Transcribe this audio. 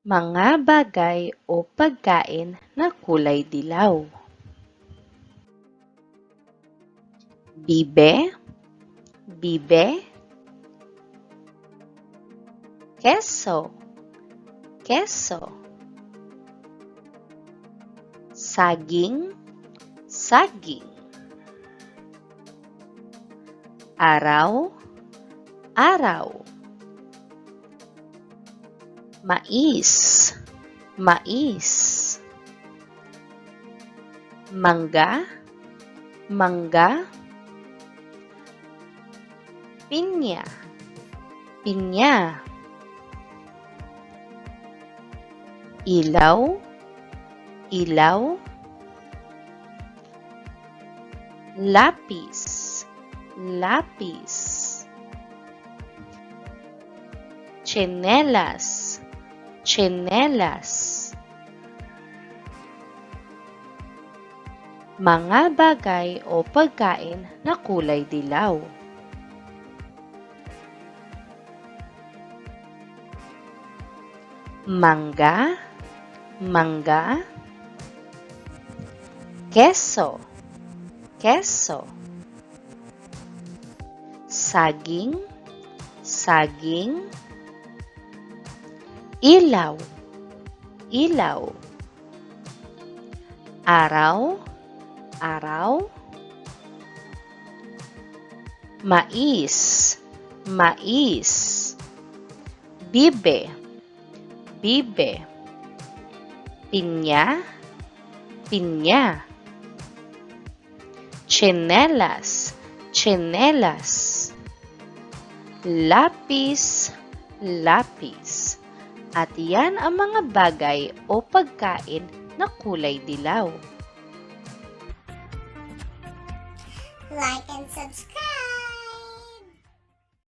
Mga bagay o pagkain na kulay dilaw. Bibe, bibe. Keso, keso. Saging, saging. Araw, araw. Mais, mais. Mangga, mangga. Pinya, pinya. Ilaw, ilaw. Lapis, lapis. Chinelas, chinelas. Mga bagay o pagkain na kulay dilaw. Mangga, mangga. Keso, keso. Saging, saging. Ilaw, ilaw. Araw, araw. Mais, mais. Bibe, bibe. Pinya, pinya. Chinelas, chinelas. Lapis, lapis. At yan ang mga bagay o pagkain na kulay dilaw. Like and subscribe.